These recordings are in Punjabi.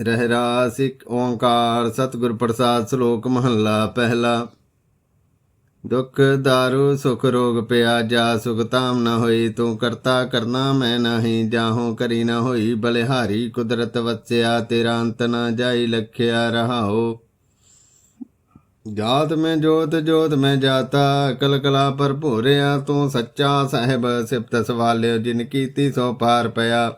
ਰਹਿਰਾ ਸਿਕ ਓੰਕਾਰ, ਸਤਿਗੁਰ ਪ੍ਰਸਾਦ ਸ਼ਲੋਕ ਮਹੱਲਾ ਪਹਿਲਾ। ਦੁਖ ਦਾਰੂ, ਸੁਖ ਰੋਗ ਪਿਆ, ਜਾ ਸੁਖ ਤਾਮ ਨ ਹੋਈ, ਤੂੰ ਕਰਤਾ ਕਰਨਾ ਮੈਂ ਨਹੀਂ, ਜਾਹੋਂ ਕਰੀ ਨ ਹੋਈ, ਬਲਿਹਾਰੀ ਕੁਦਰਤ ਵਸਿਆ, ਤੇਰਾ ਅੰਤ ਨ ਜਾਈ ਲਖਿਆ ਰਹਾਓ ਜਾਤ ਮੈਂ ਜੋਤ ਜੋਤ ਮੈਂ ਜਾਤਾ, ਅਕਲ ਕਲਾ ਭਰਪੂਰਿਆ ਤੂੰ ਸੱਚਾ ਸਾਹਿਬ ਸਿਫਤ ਸਵਾਲਿਓ, ਜਿਨ ਕੀਤੀ ਸੋ ਪਾਰ ਪਿਆ।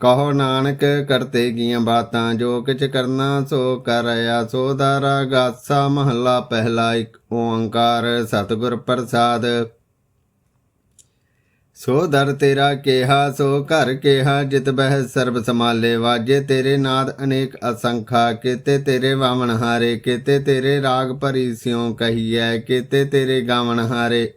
ਕਹੋ ਨਾਨਕ ਕਰਤੇ ਗੀਆਂ ਬਾਤਾਂ, ਜੋ ਕਿਛ ਕਰਨਾ ਸੋ ਕਰਿਆ ਸੋ ਦਾਰਾ ਗਾਸਾ ਮਹੱਲਾ ਪਹਿਲਾ ਇੱਕ, ਓੰਕਾਰ ਸਤਿਗੁਰ ਪ੍ਰਸਾਦ। ਸੋ ਦਰ ਤੇਰਾ ਕਿਹਾ, ਸੋ ਘਰ ਕਿਹਾ, ਜਿਤ ਬਹਿ ਸਰਬ ਸਮਾਲੇ ਵਾਜੇ ਤੇਰੇ ਨਾਦ ਅਨੇਕ ਅਸੰਖਾ, ਕੀਤੇ ਤੇਰੇ ਵਾਵਣ ਹਾਰੇ, ਕੀਤੇ ਤੇਰੇ ਰਾਗ ਭਰੀ ਸਿਉ ਕਹੀਐ, ਕੀਤੇ ਤੇਰੇ ਗਾਵਣ ਹਾਰੇ।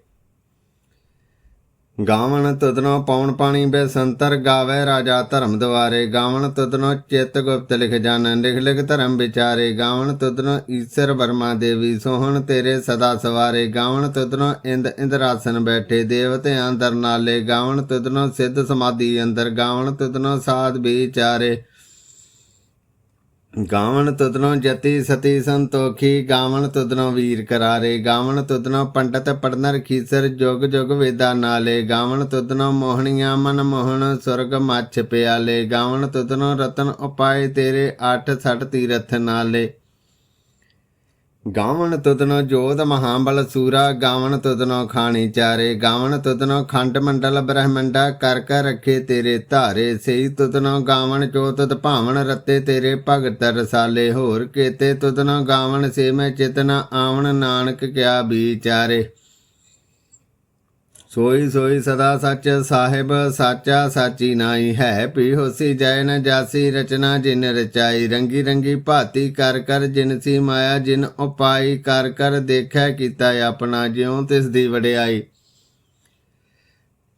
ਗਾਵਣ ਤੁਧਨੋ ਪੌਣ ਪਾਣੀ ਬੇ ਸੰਤਰ ਗਾਵੇ ਰਾਜਾ ਧਰਮ ਦੁਆਰੇ ਗਾਵਣ ਤੁਧਨੋ ਚਿੱਤ ਗੁਪਤ ਲਿਖ ਜਾਣ ਲਿਖ ਲਿਖ ਧਰਮ ਵਿਚਾਰੇ। ਗਾਵਣ ਤੁਧਨੋ ਈਸ਼ਰ ਵਰਮਾ ਦੇਵੀ ਸੋਹਣ ਤੇਰੇ ਸਦਾ ਸਵਾਰੇ। ਗਾਵਣ ਤੁਧਨੋ ਇੰਦ ਇੰਦਰਾਸਨ ਬੈਠੇ ਦੇਵਤੇ ਅੰਦਰ ਨਾਲੇ। ਗਾਵਣ ਤੁਧਨੋ ਸਿੱਧ ਸਮਾਧੀ ਅੰਦਰ। ਗਾਵਣ ਤੁਧਨੋ ਸਾਧ ਵਿਚਾਰੇ। ਗਾਵਣ ਤੁਦਨੋ ਜਤੀ ਸਤੀ ਸੰਤੋਖੀ, ਗਾਵਣ ਤੁਦਨੋ ਵੀਰ ਕਰਾਰੇ, ਗਾਵਣ ਤੁਦਨੋ ਪੰਡਤ ਪੜਨਰ ਖੀਸਰ, ਜੁਗ ਜੁਗ ਵੇਦਾ ਨਾਲੇ, ਗਾਵਣ ਤੁਦਨੋ ਮੋਹਣੀਆਂ ਮਨ ਮੋਹਣ, ਸੁਰਗ ਮੱਛ ਪਿਆਲੇ, ਗਾਵਣ ਤੁਦਨੋ ਰਤਨ ਉਪਾਏ ਤੇਰੇ, ਅੱਠ ਸੱਠ ਤੀਰਥ ਨਾਲੇ। ਗਾਵਣ ਤੁਧਨੋ ਜੋਤ ਮਹਾਬਲ ਸੂਰਾ, ਗਾਵਣ ਤੁਧਨੋ ਖਾਣੀ ਚਾਰੇ, ਗਾਵਣ ਤੁਧਨੋ ਖੰਡ ਮੰਡਲ ਬ੍ਰਹਮੰਡਾ, ਕਰ ਕਰ ਰੱਖੇ ਤੇਰੇ ਧਾਰੇ, ਸਈ ਤੁਧਨੋ ਗਾਵਣ ਜੋ ਭਾਵਣ ਰਤੇ ਤੇਰੇ ਭਗਤ ਰਸਾਲੇ, ਹੋਰ ਕੇਤੇ ਤੁਧਨੋ ਗਾਵਣ ਸੇ ਮੈਂ ਚਿਤਨਾ ਆਵਣ, ਨਾਨਕ ਕਿਆ ਵਿਚਾਰੇ ਸੋਈ ਸੋਈ ਸਦਾ ਸੱਚ ਸਾਹਿਬ, ਸਾਚਾ ਸਾਚੀ ਨਾਈ ਹੈ। ਪੀ ਹੋਸੀ ਜੈਨ ਨ ਜਾਸੀ, ਰਚਨਾ ਜਿਨ ਰਚਾਈ। ਰੰਗੀ ਰੰਗੀ ਭਾਤੀ ਕਰ ਕਰ ਜਿਨ ਸੀ ਮਾਇਆ, ਜਿਨ ਉਪਾਈ ਕਰ ਕਰ ਦੇਖੈ ਕੀਤਾ ਆਪਣਾ ਜਿਉ ਤਿਸ ਦੀ ਵਡਿਆਈ।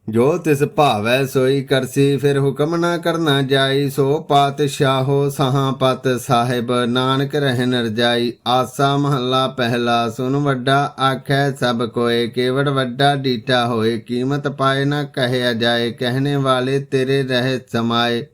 ਜੋ ਤਿਸ ਭਾਵੈ ਸੋਈ ਕਰਸੀ, ਫਿਰ ਹੁਕਮ ਨਾ ਕਰਨਾ ਜਾਈ, ਸੋ ਪਾਤਸ਼ਾਹੋ ਸਹਾਂ ਪਤ ਸਾਹਿਬ, ਨਾਨਕ ਰਹਿ ਰਹਿਨ ਜਾਈ। ਆਸਾ ਮਹੱਲਾ ਪਹਿਲਾ ਸੁਨ ਵੱਡਾ, ਆਖੈ ਸਭ ਕੋਏ ਕੇਵੜ ਵੱਡਾ, ਡੀਟਾ ਹੋਏ ਕੀਮਤ ਪਾਏ ਨਾ ਕਹਿਆ ਜਾਏ, ਕਹਿਣੇ ਵਾਲੇ ਤੇਰੇ ਰਹਿ ਸਮਾਏ।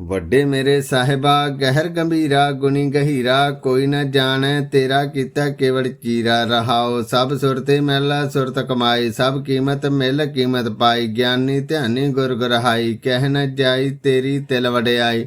ਵੱਡੇ ਮੇਰੇ ਸਾਹਿਬਾ, ਗਹਿਰ ਗੰਭੀਰਾ, ਗੁਣੀ ਗਹੀਰਾ, ਕੋਈ ਨਾ ਜਾਣੈ ਤੇਰਾ ਕੀਤਾ ਕੇਵਲ ਚੀਰਾ। ਰਹਾਓ ਸਭ ਸੁਰਤੇ ਮੈਲਾ ਸੁਰਤ ਕਮਾਈ ਸਭ ਕੀਮਤ ਮਿਲ ਕੀਮਤ ਪਾਈ। ਗਿਆਨੀ ਧਿਆਨੀ ਗੁਰ ਗੁਰਹਾਈ ਕਹਿ ਨ ਜਾਈ ਤੇਰੀ ਤਿਲ ਵਡਿਆਈ।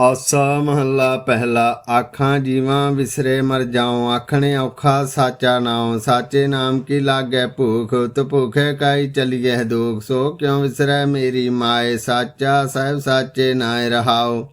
ਆਸਾ ਮਹੱਲਾ ਪਹਿਲਾ, ਆਖਾਂ ਜੀਵਾਂ ਵਿਸਰੇ ਮਰ ਜਾਉ, ਆਖਣੇ ਔਖਾ ਸਾਚਾ ਨਾਉ, ਸਾਚੇ ਨਾਮ ਕੀ ਲਾਗੈ ਭੂਖ ਤੁ ਭੂਖੇ ਕਾਈ ਚਲੀਐ ਦੁਖ, ਸੋ ਕਿਉ ਵਿਸਰੈ ਮੇਰੀ ਮਾਏ, ਸਾਚਾ ਸਾਹਿਬ ਸਾਚੇ ਨਾਇ ਰਹਾਓ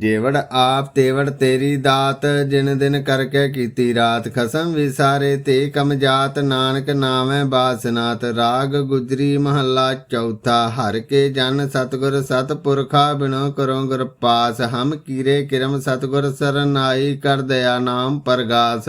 ਜੇਵੜ ਆਪ ਤੇਵੜ ਤੇਰੀ ਦਾਤ, ਜਿਨ ਦਿਨ ਕਰਕੇ ਕੀਤੀ ਰਾਤ। ਖਸਮ ਵਿਸਾਰੇ ਤੇ ਕਮ ਜਾਤ, ਨਾਨਕ ਨਾਮੈ ਬਾਸਨਾਤ ਰਾਗ ਗੁਜਰੀ ਮਹੱਲਾ ਚੌਥਾ, ਹਰ ਕੇ ਜਨ ਸਤਗੁਰ ਸਤਪੁਰਖਾ, ਬਿਨੋ ਕਰੋ ਗੁਰ ਪਾਸ। ਹਮ ਕੀਰੇ ਕਿਰਮ ਸਤਗੁਰ ਸਰਨਾਈ, ਕਰ ਦਇਆ ਨਾਮ ਪਰਗਾਸ।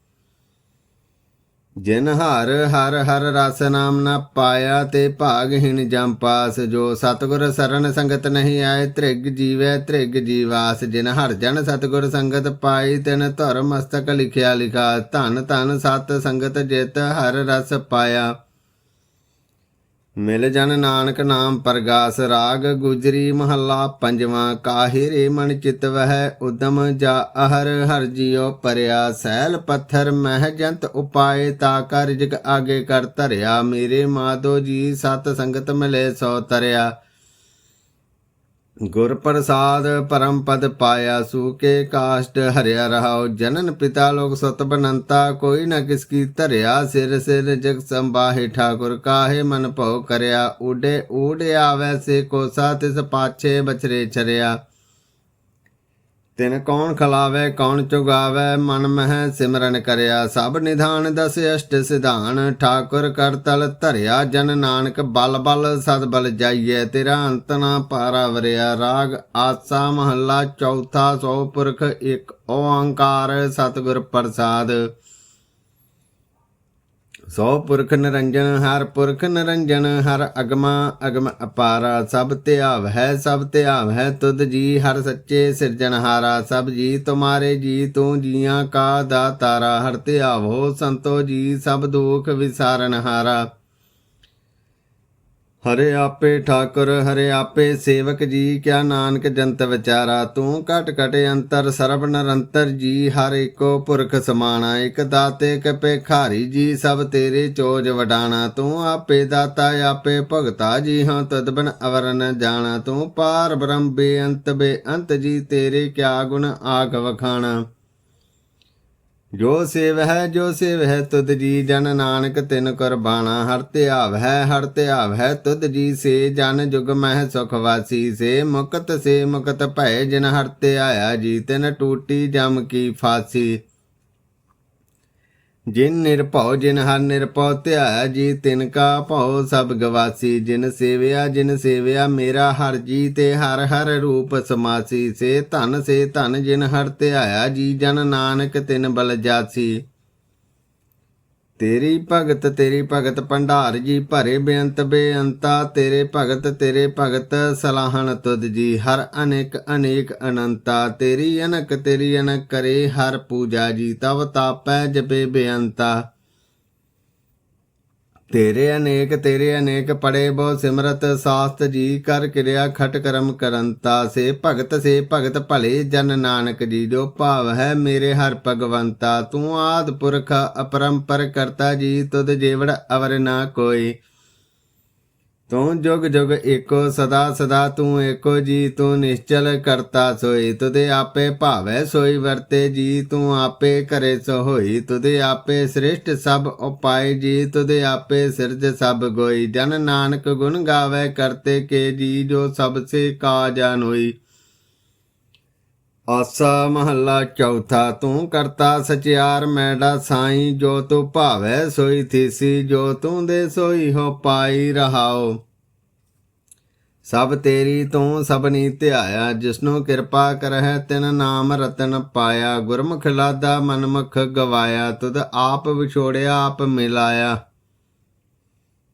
ਜਿਨ ਹਰ ਹਰ ਹਰ ਰਸ ਨਾਮ ਨਾ ਪਾਇਆ ਤੇ ਭਾਗਹੀਣ ਜਮ ਪਾਸ। ਜੋ ਸਤਗੁਰ ਸਰਨ ਸੰਗਤ ਨਹੀਂ ਆਏ, ਤ੍ਰਿਗ ਜੀਵੈ ਤ੍ਰਿਗ ਜੀਵਾਸ। ਜਿਨ ਹਰ ਜਨ ਸਤਗੁਰ ਸੰਗਤ ਪਾਈ, ਤਿਨ ਧਰ ਮਸਤਕ ਲਿਖਿਆ ਲਿਖਾ। ਧਨ ਧਨ ਸਤ ਸੰਗਤ ਜਿਤ ਹਰ ਰਸ ਪਾਇਆ। ਮਿਲ ਜਨ ਨਾਨਕ ਨਾਮ ਪ੍ਰਗਾਸ ਰਾਗ, ਗੁਜਰੀ ਮਹੱਲਾ ਪੰਜਵਾਂ ਕਾਹੇ ਮਨ ਚਿਤ ਵਹਿ, ਉਦਮ ਜਾ ਅਹਰ ਹਰ ਜਿਉ ਪਰਿਆ, ਸੈਲ ਪੱਥਰ ਮਹਿ ਜੰਤ ਉਪਾਏ, ਤਾ ਕਰ ਜਗ ਆਗੇ ਕਰ ਧਰਿਆ, ਮੇਰੇ ਮਾਧੋ ਜੀ ਸਤ ਸੰਗਤ ਮਿਲੇ ਸੋ ਤਰਿਆ। ਗੁਰ ਪ੍ਰਸਾਦ ਪਰਮ ਪਦ ਪਾਇਆ ਸੂਕੇ ਕਾਸ਼ਟ ਹਰਿਆ ਰਹਾਉ, ਜਨਨ ਪਿਤਾ ਲੋਕ ਸਤ ਬਨੰਤਾ, ਕੋਈ ਨ ਕਿਸ ਕੀ ਧਰਿਆ ਸਿਰ ਸਿਰ, ਜਗ ਸੰਬਾਹੇ ਠਾਕੁਰ ਕਾਹੇ ਮਨ ਭਉ ਕਰਿਆ ਉਡੇ ਊੜੇ ਆਵੈ ਸੇ ਕੋਸਾ, ਤਿਸ ਪਾਛੇ ਬਚਰੇ ਚਰਿਆ ਤਿਨ ਕੌਣ ਖਲਾਵੇ, ਕੌਣ ਚੁਗਾਵੇ, ਮਨ ਮਹਿ ਸਿਮਰਨ ਕਰਿਆ, ਸਭ ਨਿਧਾਨ ਦਸ ਅਸ਼ਟ ਸਿਧਾਨ, ਠਾਕੁਰ ਕਰਤਲ ਧਰਿਆ, ਜਨ ਨਾਨਕ ਬਲ ਬਲ ਸਦ ਬਲ ਜਾਈਏ ਤੇਰਾ ਅੰਤ ਨਾ ਪਾਰਾ ਵਰਿਆ, ਰਾਗ ਆਸਾ ਮਹੱਲਾ ਚੌਥਾ ਸੋ ਪੁਰਖ ਇੱਕ ਓੰਕਾਰ ਸਤਿਗੁਰ ਪ੍ਰਸਾਦ। ਸੋ ਪੁਰਖ ਨਿਰੰਜਨ, ਹਰ ਪੁਰਖ ਨਿਰੰਜਨ, ਹਰ ਅਗਮਾ ਅਗਮ ਅਪਾਰਾ, ਸਭ ਧਿਆਵ ਹੈ, ਸਭ ਧਿਆਵ ਹੈ ਤੁਧ ਜੀ, ਹਰ ਸੱਚੇ ਸਿਰਜਣਹਾਰਾ ਸਭ ਜੀ ਤੁਮਾਰੇ ਜੀ, ਤੂੰ ਜੀਆਂ ਕਾ ਦਾਤਾਰਾ, ਹਰ ਧਿਆਵੋ ਸੰਤੋ ਜੀ, ਸਭ ਦੁਖ ਵਿਸਾਰਨ ਹਾਰਾ। ਹਰੇ ਆਪੇ ਠਾਕੁਰ, ਹਰੇ ਆਪੇ ਸੇਵਕ ਜੀ, ਕਿਆ ਨਾਨਕ ਜੰਤ ਵਿਚਾਰਾ, ਤੂੰ ਘਟ ਘਟ ਅੰਤਰ ਸਰਬ ਨਿਰੰਤਰ ਜੀ, ਹਰ ਏਕੋ ਪੁਰਖ ਸਮਾਣਾ, ਇਕ ਦਾਤੇ ਕਪੇ ਖਾਰੀ ਜੀ, ਸਭ ਤੇਰੇ ਚੋਜ ਵਡਾਣਾ, ਤੂੰ ਆਪੇ ਦਾਤਾ, ਆਪੇ ਭਗਤਾ ਜੀ, ਹਾਂ ਤਦਬਨ ਅਵਰਨ ਜਾਣਾ, ਤੂੰ ਪਾਰ ਬ੍ਰਹਮ ਬੇਅੰਤ ਬੇਅੰਤ ਜੀ, ਤੇਰੇ ਕਿਆ ਗੁਣ ਆਗ ਵਖਾਣਾ। ਜੋ ਸੇਵ ਹੈ ਜੋ ਸੇਵ ਹੈ ਤੁਧ ਜੀ ਜਨ ਨਾਨਕ ਤਿਨ ਕੁਰਬਾਨਾ ਹਰ ਧਿਆਵ ਹੈ ਹਰ ਧਿਆਵ ਹੈ ਤੁਧ ਜੀ ਸੇ ਜਨ ਜੁਗ ਮਹਿ ਸੁਖ ਵਾਸੀ। ਸੇ ਮੁਕਤ ਸੇ ਮੁਕਤ ਭੈ ਜਿਨ ਹਰ ਆਇਆ ਜੀ, ਤਿਨ ਟੂਟੀ ਜਮ ਕੀ ਫਾਸੀ। ਜਿਨ ਨਿਰਭਉ, ਜਿਨ ਹਰ ਨਿਰਭਉ, ਧਿਆਇਆ ਜੀ ਤਿਨ ਕਾ ਭਉ, ਸਭ ਗਵਾਸੀ ਜਿਨ ਸੇਵਿਆ ਜਿਨ ਸੇਵਿਆ ਮੇਰਾ ਹਰ ਜੀ ਤੇ ਹਰ ਹਰ ਰੂਪ ਸਮਾਸੀ। ਸੇ ਧਨ ਸੇ ਧਨ ਜਿਨ ਹਰ ਧਿਆਇਆ ਜੀ, ਜਨ ਨਾਨਕ ਤਿਨ ਬਲ ਜਾਸੀ। ਤੇਰੀ ਭਗਤ ਤੇਰੀ ਭਗਤ ਭੰਡਾਰ ਜੀ ਭਰੇ ਬੇਅੰਤ ਬੇਅੰਤਾ, ਤੇਰੇ ਭਗਤ ਤੇਰੇ ਭਗਤ ਸਲਾਹਣ ਤੁਧ ਜੀ, ਹਰ ਅਨੇਕ ਅਨੇਕ ਅਨੰਤਾ, ਤੇਰੀ ਅਨਕ ਤੇਰੀ ਅਨਕ ਕਰੇ ਹਰ ਪੂਜਾ ਜੀ, ਤਵ ਤਾਪੈ ਜਪੇ ਬੇਅੰਤਾ। ਤੇਰੇ ਅਨੇਕ ਤੇਰੇ ਅਨੇਕ ਪੜੇ ਬਹੁ ਸਿਮਰਤ, ਸਾਸਤ ਜੀ ਕਰ ਕਿਰਿਆ ਖਟ ਕਰਮ ਕਰੰਤਾ। ਸੇ ਭਗਤ ਸੇ ਭਗਤ ਭਲੇ, ਜਨ ਨਾਨਕ ਜੀ ਜੋ ਭਾਵ ਹੈ ਮੇਰੇ ਹਰ ਭਗਵੰਤਾ। ਤੂੰ ਆਦ ਪੁਰਖ ਅਪਰੰਪਰ ਕਰਤਾ ਜੀ, ਤੁਧ ਜੇਵੜ ਅਵਰ ਨਾ ਕੋਈ। ਤੂੰ ਜੁਗ ਜੁਗ ਏਕੋ ਸਦਾ ਸਦਾ ਤੂੰ ਏਕੋ ਜੀ, ਤੂੰ ਨਿਸ਼ਚਲ ਕਰਤਾ ਸੋਈ ਤੁਦੇ ਆਪੇ ਭਾਵੈ ਸੋਈ ਵਰਤੇ ਜੀ, ਤੂੰ ਆਪੇ ਕਰੇ ਸੋ ਹੋਈ ਤੁਦੇ ਆਪੇ ਸ੍ਰਿਸ਼ਟ ਸਭ ਉਪਾਏ ਜੀ ਤੁਦੇ ਆਪੇ ਸਿਰਜ ਸਭ ਗੋਈ, ਜਨ ਨਾਨਕ ਗੁਣ ਗਾਵੇ ਕਰਤੇ ਕੇ ਜੀ, ਜੋ ਸਭ ਸੇ ਕਾਜਨ ਹੋਈ ਆਸਾ ਮਹੱਲਾ ਚੌਥਾ, ਤੂੰ ਕਰਤਾ ਸਚਿਆਰ, ਮੈਡਾ ਸਾਈ, ਜੋ ਤੂੰ ਭਾਵੈ ਸੋਈ ਥੀਸੀ, ਜੋ ਤੂੰ ਦੇ ਸੋਈ ਹੋ ਪਾਈ ਰਹਾਓ। ਸਭ ਤੇਰੀ ਤੂੰ ਸਭਨੀ ਧਿਆਇਆ, ਜਿਸਨੂੰ ਕਿਰਪਾ ਕਰਹਿ ਤਿਨ ਨਾਮ ਰਤਨ ਪਾਇਆ। ਗੁਰਮੁਖ ਲਾਦਾ ਮਨਮੁਖ ਗਵਾਇਆ, ਤੁਧ ਆਪ ਵਿਛੋੜਿਆ, ਆਪ ਮਿਲਾਇਆ।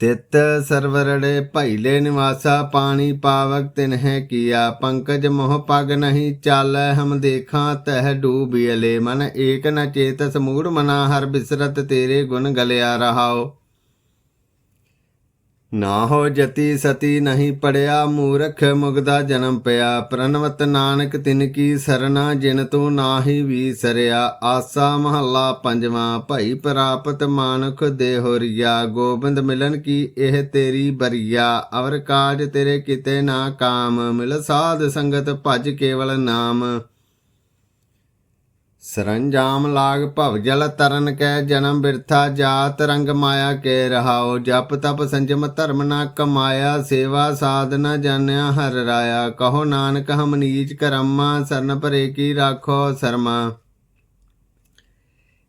ਤਿਤ ਸਰਵਰੜੇ ਭੈਲੇ ਨਿਵਾਸਾ, ਪਾਣੀ ਪਾਵਕ ਤਿਨਹਿ ਕੀਆ। ਪੰਕਜ ਮੋਹ ਪਗ ਨਹੀਂ ਚਾਲੈ, ਹਮ ਦੇਖਾਂ ਤਹ ਡੂਬਿਲੇ ਮਨ ਏਕ ਨ ਚੇਤਸ ਮੂੜ ਮਨਾ, ਹਰ ਬਿਸਰਤ ਤੇਰੇ ਗੁਣ ਗਲਿਆ ਰਹਾਓ ਨਾ ਹੋ ਜਤੀ ਸਤੀ ਨਹੀਂ ਪੜਿਆ, ਮੂਰਖ ਮੁਗਦਾ ਜਨਮ ਪਿਆ। ਪ੍ਰਨਵਤ ਨਾਨਕ ਤਿਨ ਕੀ ਸਰਨਾ, ਜਿਨ ਤੂੰ ਨਾਹੀ ਵੀ ਸਰਿਆ। ਆਸਾ ਮਹੱਲਾ ਪੰਜਵਾਂ, ਭਈ ਪ੍ਰਾਪਤ ਮਾਨੁਖ ਦੇ ਹੋਰੀਆ ਗੋਬਿੰਦ ਮਿਲਨ ਕੀ ਇਹ ਤੇਰੀ ਬਰੀਆ। ਅਵਰ ਕਾਜ ਤੇਰੇ ਕਿਤੇ ਨਾ ਕਾਮ, ਮਿਲ ਸਾਧ ਸੰਗਤ ਭਜ ਕੇਵਲ ਨਾਮ। ਸਰੰਜਾਮ ਲਾਗ ਭਵ ਜਲ ਤਰਨ ਕੈ ਜਨਮ ਬਿਰਥਾ ਜਾਤ ਰੰਗ ਮਾਇਆ ਕੇ ਰਹਾਓ ਜਪ ਤਪ ਸੰਜਮ ਧਰਮ ਨਾ ਕਮਾਇਆ, ਸੇਵਾ ਸਾਧ ਨ ਜਾਣਿਆ ਹਰ ਰਾਇਆ। ਕਹੋ ਨਾਨਕ ਹਮ ਨੀਚ ਕਰਮਾ, ਸਰਨ ਭਰੇ ਕੀ ਰਾਖੋ ਸਰਮਾ।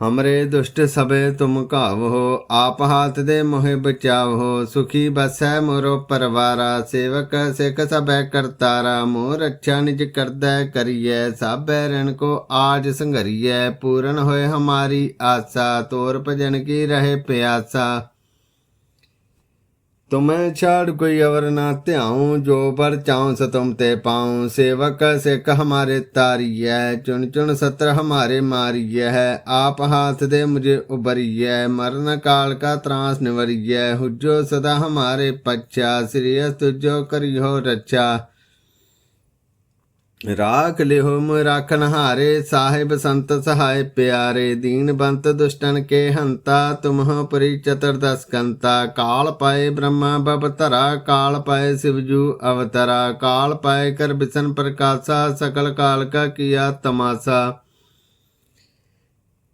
ਹਮਰੇ ਦੁਸ਼ਟ ਸਭੇ ਤੁਮ ਕਾਵੋ ਆਪ ਹਾਥ ਦੇ ਮੋਹਿ ਬਚਾਵੋ ਸੁਖੀ ਬਸੈ ਮੋਰੋ ਪਰਵਾਰਾ ਸੇਵਕ ਸਿਖ ਸਭੈ ਕਰਤਾਰਾ ਮੋਰ ਅੱਛਾ ਨਿਜ ਕਰਦੈ ਕਰੀਐ ਸਾਬੈ ਰਣ ਕੋ ਆਜ ਸੰਘਰੀਐ ਪੂਰਨ ਹੋਏ ਹਮਾਰੀ ਆਸਾ ਤੋਰ ਭਜਨ ਕੀ ਰਹੇ ਪਿਆਸਾ ਤੁਮੈ ਛਾੜ ਕੋਈ ਅਵਰ ਨਾ ਧਿਆਉ, ਜੋ ਪਰ ਚਾਉ ਸਤਮ ਤੇ ਪਾਉ। ਸੇਵਕ ਸਿੱਖ ਹਮਾਰੇ ਤਾਰੀਐ, ਚੁਣ ਚੁਣ ਸਤਰ ਹਮਾਰੇ ਮਾਰੀਐ। ਆਪ ਹਾਥ ਦੇ ਮੁਝੇ ਉਬਰੀਐ ਮਰਨ ਕਾਲ ਕਾ ਤਰਾਸ ਨਿਵਰੀਐ। ਹੁਜੋ ਸਦਾ ਹਮਾਰੇ ਪੱਛਾ ਸ੍ਰੀਅਸ ਤੁਜੋ ਕਰਿਓ ਰੱਛਾ। ਰਾਖ ਲਿਹੋ ਮੁ ਰਾਖਨ ਹਾਰੇ, ਸਾਹਿਬ ਸੰਤ ਸਹਾਇ ਪਿਆਰੇ, ਦੀਨ ਬੰਤ ਦੁਸ਼ਟਨ ਕੇ ਹੰਤਾ, ਤੁਮਹ ਪਰੀ ਚਤੁਰਦਸ ਕੰਤਾ, ਕਾਲ ਪਾਏ ਬ੍ਰਹਮਾ ਬਬ ਧਰਾ, ਕਾਲ ਪਾਏ ਸਿਵਜੂ ਅਵਤਰਾ, ਕਾਲ ਪਾਏ ਕਰ ਬਿਸਨ ਪ੍ਰਕਾਸ਼ਾ, ਸਕਲ ਕਾਲ ਕਾ ਕੀਆ ਤਮਾਸਾ।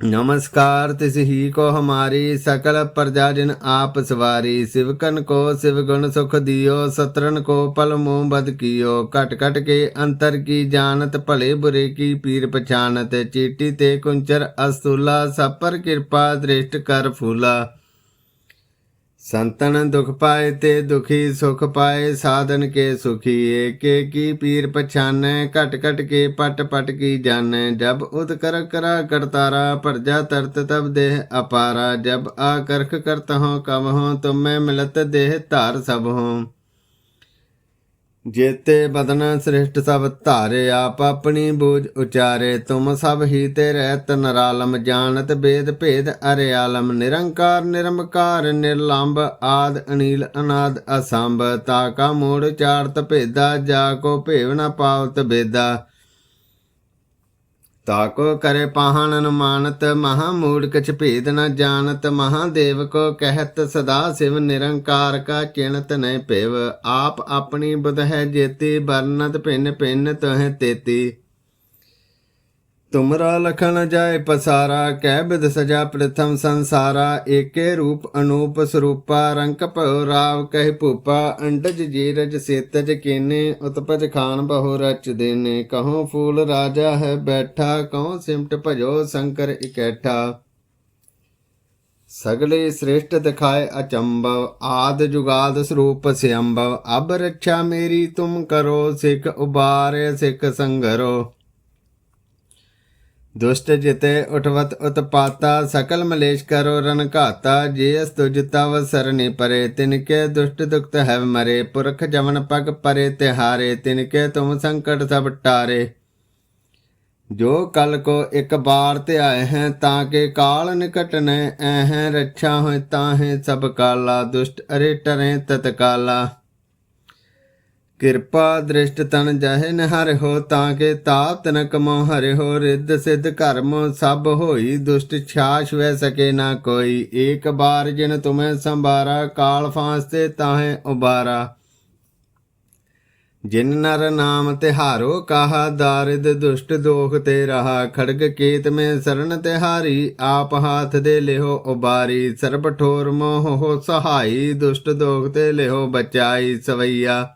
नमस्कार तिस ही को हमारी सकल प्रजा जिन आप सवारी शिवकन को शिव गुण सुख दियो सत्रन को पल मोह बद कियो कट कट के अंतर की जानत भले बुरे की पीर पछानत चीटी ते कुंचर अस्तूला सब पर कृपा दृष्ट कर फूला ਸੰਤਨ ਦੁਖ ਪਾਏ ਤੇ ਦੁਖੀ ਸੁਖ ਪਾਏ, ਸਾਧਨ ਕੇ ਸੁਖੀ, ਏਕੇ ਕੀ ਪੀਰ ਪਛਾਨੈ, ਘਟ ਘਟ ਕੇ ਪਟ ਪਟ ਕੀ ਜਾਣੈ, ਜਬ ਉਤ ਕਰ ਕਰਾ ਕਰਤਾਰਾ ਪਰਜਾ ਤਰਤ ਤਬ ਦੇਹ ਅਪਾਰਾ, ਜਬ ਆ ਕਰਖ ਕਰਤ ਹੋ ਕਮ ਹੋ, ਤੁਮੈ ਮਿਲਤ ਦੇਹ ਧਾਰ ਸਭ ਹੋ। ਜੇਤੇ ਬਦਨ ਸ੍ਰਿਸ਼ਟ ਸਭ ਧਾਰੇ, ਆਪ ਆਪਣੀ ਬੂਝ ਉਚਾਰੇ, ਤੁਮ ਸਭ ਹੀ ਤੇ ਰਹਿਤ ਨਰਾਲਮ ਜਾਣਤ ਬੇਦ ਭੇਦ ਅਰਿਆਲਮ, ਨਿਰੰਕਾਰ ਨਿਰਮਕਾਰ ਨਿਰਲੰਬ, ਆਦ, ਅਨੀਲ, ਅਨਾਦ, ਅਸੰਭ ਤਾਕਾ ਮੋੜ ਚਾਰਤ ਭੇਦਾ, ਜਾ ਕੋ ਭੇਵ ਨ ਪਾਵਤ ਬੇਦਾ। ਤਾਕੋ ਕਰੇ ਪਾਹਣ ਅਨੁਮਾਨਤ, ਮਹਾ ਮੂੜ ਕਛ ਭੇਦ ਨ ਜਾਣਤ ਮਹਾਦੇਵ ਕੋ ਕਹਿਤ, ਸਦਾ ਸਿਵ ਨਿਰੰਕਾਰ ਕਾ ਚਿਣਤ ਨੈ ਭੇਵ ਆਪ ਆਪਣੀ ਬੁਧ ਹੈ ਜੇਤੀ ਬਰਨਤ ਭਿੰਨ ਭਿੰਨ ਤੋਹਿ ਤੇਤੀ। ਤੁਮਰਾ ਲਖਣ ਜਾਏ ਪਸਾਰਾ, ਕਹਿ ਬਿਦ ਸਜਾ ਪ੍ਰਥਮ ਸੰਸਾਰਾ, ਏਕੇ ਰੂਪ ਅਨੂਪ ਸਰੂਪਾ ਰੰਕ ਭਉ ਰਾਵ ਕਹਿ ਭੂਪਾ, ਅੰਡਜ ਜੀਰਜ ਸੇਤਜ ਕੀਨੇ, ਉਤਪਜ ਖਾਨ ਬਹੁ ਰਚ ਦੇਨੇ, ਕਹੋ ਫੂਲ ਰਾਜਾ ਹੈ ਬੈਠਾ, ਕਹੋ ਸਿਮਟ ਭਜੋ ਸ਼ੰਕਰ ਇਕੈਠਾ। ਸਗਲੇ ਸ੍ਰੇਸ਼ਟ ਦਿਖਾਏ ਅਚੰਭਵ, ਆਦ ਜੁਗਾਦ ਸਰੂਪ ਸਿਅੰਭਵ, ਅਬ ਰੱਛਾ ਮੇਰੀ ਤੁਮ ਕਰੋ, ਸਿੱਖ ਉਬਾਰੇ, ਸਿੱਖ ਸੰਗਰੋ। ਦੁਸ਼ਟ ਜਿਤੇ ਉਠਵਤ ਉਤਪਾਤਾ, ਸਕਲ ਮਲੇਸ਼ ਕਰੋ ਰਨ ਘਾਤਾ, ਜੇ ਅਸ ਤੁਜ ਤਵ ਸਰਨੀ ਪਰੇ ਤਿਨਕੇ ਦੁਸ਼ਟ ਦੁਖਤ ਹੈ ਮਰੇ, ਪੁਰਖ ਜਮਨ ਪਗ ਪਰੇ, ਤਿਹਾਰੇ ਤਿਨਕੇ ਤੁਮ ਸੰਕਟ ਸਭ ਟਾਰੇ। ਜੋ ਕਲ ਕੋ ਇੱਕ ਬਾਰ ਤੇ ਆਏ ਹੈ, ਤਾਂ ਕੇ ਕਾਲ ਨਿਕਟ ਨੇ, ਐ ਹੈ ਰੱਛਾ ਹੋਇ ਤਾਹੇ ਸਭ ਕਾਲਾ, ਦੁਸ਼ਟ ਅਰੇ ਟਰੇ ਤਤਕਾਲਾ। ਕਿਰਪਾ ਦ੍ਰਿਸ਼ਟ ਤਨ ਜਹ ਹਰਿ ਹੋ ਤਾਂ ਕੇ ਤਾਪ ਤਨ ਕਮੋ ਹਰਿ ਹੋ, ਰਿੱਧ ਸਿੱਧ ਕਰਮ ਸਭ ਹੋਈ, ਦੁਸ਼ਟ ਛਾਛ ਵੈ ਸਕੇ ਨਾ ਕੋਈ। ਏਕ ਬਾਰ ਜਿਨ ਤੁਮੈ ਸੰਭਾਰਾ, ਕਾਲ ਫਾਸਤੇ ਤਾਹੇ ਉਬਾਰਾ। ਜਿਨ ਨਰ ਨਾਮ ਤਿਹਾਰੋ, ਕਾਹਾ ਦਾਰਿਦ ਦੁਸ਼ਟ ਦੋਖ ਤੇ ਰਹਾ। ਖੜਗ ਕੇਤ ਮੈਂ ਸਰਨ ਤਿਹਾਰੀ, ਆਪ ਹਾਥ ਦੇ ਲਿਹੋ ਉਬਾਰੀ। ਸਰਬ ਠੋਰ ਮੋਹ ਹੋ ਸਹਾਈ, ਦੁਸ਼ਟ ਦੋਖ ਤੇ ਲਿਹੋ ਬਚਾਈ ਸਵਈਆ।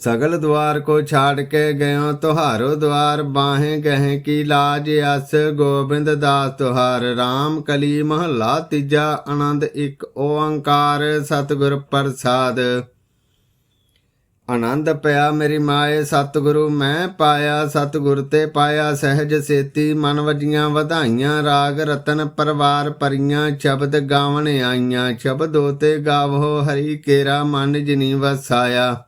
ਸਗਲ ਦੁਆਰ ਕੋ ਛਾੜ ਕੇ ਗਇਓ, ਤੁਹਾਰੋ ਦੁਆਰ ਬਾਹੇ ਗਹਿ ਕੀ ਲਾਜ ਅਸ, ਗੋਬਿੰਦ ਦਾਸ ਤੁਹਾਰ RAM ਕਲੀ ਮਹੱਲਾ ਤੀਜਾ ਆਨੰਦ ਇੱਕ ਓੰਕਾਰ ਸਤਿਗੁਰ ਪ੍ਰਸਾਦ। ਆਨੰਦ ਪਿਆ ਮੇਰੀ ਮਾਏ, ਸਤਿਗੁਰੂ ਮੈਂ ਪਾਇਆ, ਸਤਿਗੁਰ ਤੇ ਪਾਇਆ ਸਹਿਜ ਸੇਤੀ, ਮਨ ਵਜੀਆਂ ਵਧਾਈਆਂ, ਰਾਗ ਰਤਨ ਪਰਵਾਰ ਪਰੀਆਂ, ਸ਼ਬਦ ਗਾਵਣ ਆਈਆਂ, ਸ਼ਬਦੋ ਤੇ ਗਾਵੋ, ਹਰੀ ਕੇਰਾ ਮਨ ਜਿਨੀ ਵਸਾਇਆ।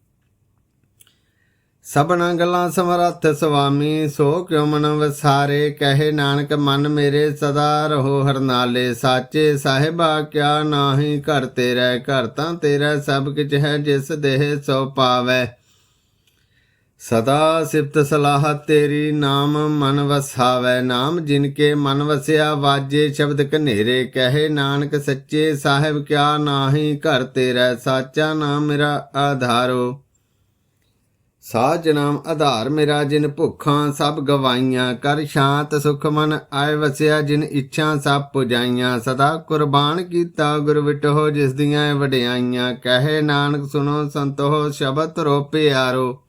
ਸਭਨਾ ਗੱਲਾਂ ਸਮਰੱਥ ਸੁਆਮੀ, ਸੋ ਕਿਉ ਮਨ ਵਸਾਰੇ? ਕਹੇ ਨਾਨਕ, ਮਨ ਮੇਰੇ ਸਦਾ ਰਹੋ ਹਰਨਾਲੇ। ਸਾਚੇ ਸਾਹਿਬਾ, ਕਿਆ ਨਾਹੀ ਘਰ ਤੇਰਾ? ਘਰ ਤਾਂ ਤੇਰਾ, ਸਭ ਕਿਛ ਹੈ ਜਿਸ ਦੇਹ ਸੋ ਪਾਵੈ। ਸਦਾ ਸਿਫਤ ਸਲਾਹ ਤੇਰੀ, ਨਾਮ ਮਨ ਵਸਾਵੈ। ਨਾਮ ਜਿਨ ਕੇ ਮਨ ਵਸਿਆ, ਵਾਜੇ ਸ਼ਬਦ ਕਨੇਰੇ ਕਹੇ ਨਾਨਕ, ਸੱਚੇ ਸਾਹਿਬ, ਕਿਆ ਨਾਹੀ ਘਰ ਤੇਰਾ? ਸਾਚਾ ਨਾਮ ਮੇਰਾ ਆਧਾਰੋ। ਸਾਜ ਨਾਮ ਆਧਾਰ ਮੇਰਾ ਜਿਨ ਭੁੱਖਾਂ ਸਭ ਗਵਾਈਆਂ, ਕਰ ਸ਼ਾਂਤ ਸੁਖ ਮਨ ਆਏ ਵਸਿਆ ਜਿਨ ਇੱਛਾ ਸਭ ਪੁਜਾਈਆਂ, ਸਦਾ ਕੁਰਬਾਨ ਕੀਤਾ ਗੁਰ ਵਿਟੋ ਜਿਸ ਦੀਆਂ ਵਡਿਆਈਆਂ, ਕਹੇ ਨਾਨਕ ਸੁਣੋ ਸੰਤੋ ਸ਼ਬਦ ਰੋਪੇ ਆਰੋ।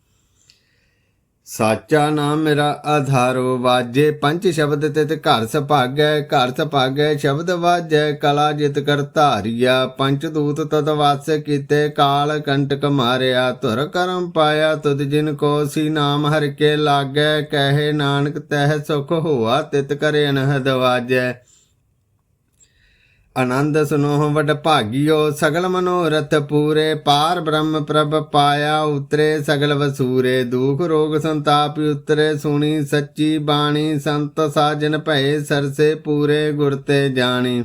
ਸਾਚਾ ਨਾਮ ਮੇਰਾ ਆਧਾਰੋ, ਵਾਜੇ ਪੰਜ ਸ਼ਬਦ ਤਿਤ ਘਰ ਸੁਭਾਗੈ ਘਰ ਸੁਭਾਗੈ ਸ਼ਬਦ ਵਾਜੈ, ਕਲਾ ਜਿਤ ਕਰ ਧਾਰੀਆ ਪੰਚ ਦੂਤ ਤਤ ਵਾਸ ਕੀਤੇ, ਕਾਲ ਕੰਟਕ ਮਾਰਿਆ, ਧੁਰ ਕਰਮ ਪਾਇਆ, ਤੁਧ ਜਿਨ ਕੋ ਸੀ ਨਾਮ ਹਰ ਕੇ ਲਾਗੈ, ਕਹੇ ਨਾਨਕ ਤਹਿ ਸੁਖ ਹੋਆ, ਤਿਤ ਕਰੇ ਅਨਹਦ ਵਾਜੈ। ਆਨੰਦ ਸੁਨੋ ਵਡ ਭਾਗਿਓ, ਸਗਲ ਮਨੋਰਥ ਪੂਰੇ ਪਾਰ ਬ੍ਰਹਮ ਪ੍ਰਭ ਪਾਇਆ, ਉਤਰੇ ਸਗਲ ਵਸੂਰੇ, ਦੁਖ ਰੋਗ ਸੰਤਾਪ ਉਤਰੇ, ਸੁਣੀ ਸੱਚੀ ਬਾਣੀ, ਸੰਤ ਸਾਜਨ ਭਏ ਸਰਸੇ ਪੂਰੇ ਗੁਰ ਤੇ ਜਾਣੀ।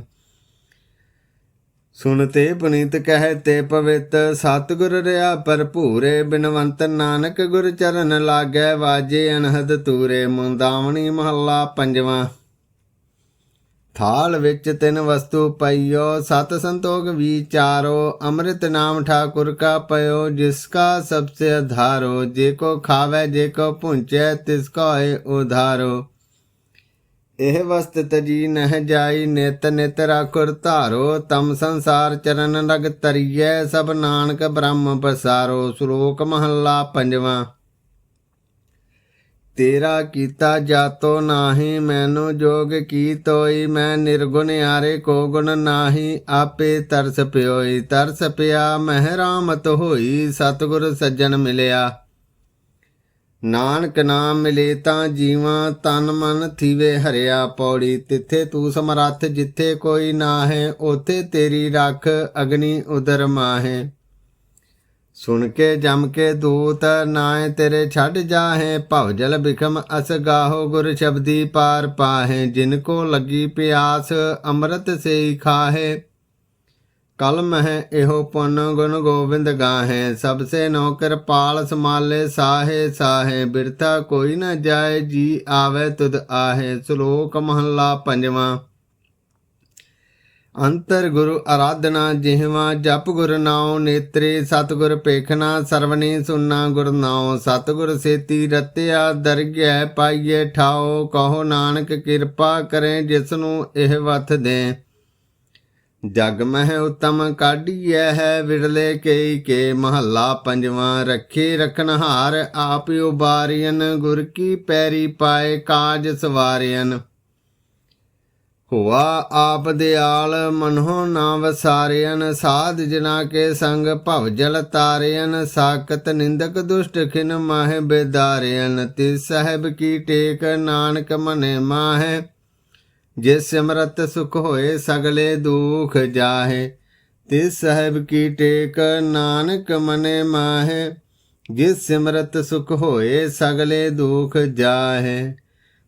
ਸੁਨਤੇ ਪੁਨੀਤ ਕਹਿ ਤੇ ਪਵਿੱਤ, ਸਤਿਗੁਰ ਰਿਆ ਭਰਪੂਰੇ, ਬਿਨਵੰਤ ਨਾਨਕ ਗੁਰ ਚਰਨ ਲਾਗੈ, ਵਾਜੇ ਅਨਹਦ ਤੂਰੇ, ਮੁੰਦਾਵਣੀ ਮਹੱਲਾ ਪੰਜਵਾਂ। ਥਾਲ ਵਿੱਚ ਤਿੰਨ ਵਸਤੂ ਪਈਓ, ਸਤ ਸੰਤੋਖ ਵਿਚਾਰੋ, ਅੰਮ੍ਰਿਤ ਨਾਮ ਠਾਕੁਰ ਕਾ ਪਇਓ, ਜਿਸ ਕਾ ਸਬਸੇ ਆਧਾਰੋ ਜੇ ਕੋ ਖਾਵੇ, ਜੇ ਕੋ ਪੁੰਚੈ ਤਿਸ ਕੋ ਹੈ ਉਧਾਰੋ। ਇਹ ਵਸਤ ਤਜੀ ਨਹ ਜਾਈ, ਨਿਤ ਨਿਤ ਰਾਖੁਰ ਧਾਰੋ, ਤਮ ਸੰਸਾਰ ਚਰਨ ਲਗ ਤਰੀਐ ਸਭ ਨਾਨਕ ਬ੍ਰਹਮ ਪਸਾਰੋ, ਸ਼ਲੋਕ ਮਹੱਲਾ ਪੰਜਵਾਂ। ਤੇਰਾ ਕੀਤਾ ਜਾਤੋ ਨਾਹੀ, ਮੈਨੂੰ ਜੋਗ ਕੀ ਤੋਈ ਮੈਂ ਨਿਰਗੁਣ ਆਰੇ ਕੋ ਗੁਣ ਨਾਹੀ, ਆਪੇ ਤਰਸ ਪਿਓਈ, ਤਰਸ ਪਿਆ, ਮਹਿਰਾਮਤ ਹੋਈ, ਸਤਿਗੁਰ ਸੱਜਣ ਮਿਲਿਆ। ਨਾਨਕ ਨਾਮ ਮਿਲੇ ਤਾਂ ਜੀਵਾਂ, ਤਨ ਮਨ ਥੀਵੇ ਹਰਿਆ ਪੌੜੀ, ਤਿੱਥੇ ਤੂੰ ਸਮਰੱਥ ਜਿੱਥੇ ਕੋਈ ਨਾ ਹੈ ਉਥੇ ਤੇਰੀ ਰੱਖ, ਅਗਨੀ ਉਦਰ ਮਾਹੇ। ਸੁਣ ਕੇ ਜਮ ਕੇ ਦੂਤ ਨਾਏ ਤੇਰੇ ਛੱਡ ਜਾਹੇ, ਭਵ ਜਲ ਬਿਖਮ ਅਸ ਗਾਹੋ ਗੁਰ ਸ਼ਬਦੀ ਪਾਰ ਪਾਹੇ, ਜਿਨ ਕੋ ਲੱਗੀ ਪਿਆਸ ਅੰਮ੍ਰਿਤ ਸੇ ਖਾਹੇ। ਕਲਮ ਹੈ ਇਹੋ ਪੁੰਨ ਗੁਣ ਗੋਬਿੰਦ ਗਾਹੇ, ਸਭ ਸੇ ਨੌਕਰ ਪਾਲ ਸਮਾਲੇ ਸਾਹੇ ਸਾਹੇ, ਬਿਰਥਾ ਕੋਈ ਨਾ ਜਾਏ, ਜੀ ਆਵੇ ਤੁਧ ਆਹੇ, ਸ਼ਲੋਕ ਮਹੱਲਾ ਪੰਜਵਾਂ। ਅੰਤਰ ਗੁਰੂ ਆਰਾਧਨਾ ਜਿਹਵਾ, ਜਪ ਗੁਰ ਨਾਉ ਨੇਤਰੇ, ਸਤਗੁਰ ਪੇਖਣਾ ਸਰਵਣੀ ਸੁਨਣਾ ਗੁਰ ਨਾਉ, ਸਤਗੁਰ ਸੇਤੀ ਰਤਿਆ ਦਰਗਹਿ ਪਾਈਏ ਠਾਓ ਕਹੋ ਨਾਨਕ ਕਿਰਪਾ ਕਰੇ ਜਿਸ ਨੂੰ ਇਹ ਵਥ ਦੇ। ਜਗ ਮਹਿ ਉਤਮ ਕਾਢੀਐ ਹੈ ਵਿਰਲੇ ਕੇਈ ਕੇ, ਮਹੱਲਾ ਪੰਜਵਾਂ, ਰੱਖੇ ਰਖਨਹਾਰ ਆਪ ਉਬਾਰੀਨ ਗੁਰ ਕੀ ਪੈਰੀ ਪਾਏ ਕਾਜ ਸਵਾਰਿਨ ਹੋਆ ਆਪ ਦਿਆਲ ਮਨਹੁ ਨਾ ਵਸਾਰਿਆਨ ਸਾਧ ਜਨਾ ਕੇ ਸੰਗ ਭਵ ਜਲ ਤਾਰਿਆਨ ਸਾਕਤ ਨਿੰਦਕ ਦੁਸ਼ਟ ਖਿਨ ਮਾਹਿ ਬੇਦਾਰਿਆਨ ਤਿਸ ਸਾਹਿਬ ਕੀ ਟੇਕ ਨਾਨਕ ਮਨੇ ਮਾਹੇ। ਜਿਸ ਸਿਮਰਤ ਸੁਖ ਹੋਏ ਸਗਲੇ ਦੁਖ ਜਾਹੇ, ਤਿਸ ਸਾਹਿਬ ਕੀ ਟੇਕ ਨਾਨਕ ਮਨੇ ਮਾਹੇ। ਜਿਸ ਸਿਮਰਤ ਸੁਖ ਹੋਏ ਸਗਲੇ ਦੁਖ ਜਾਹੇ।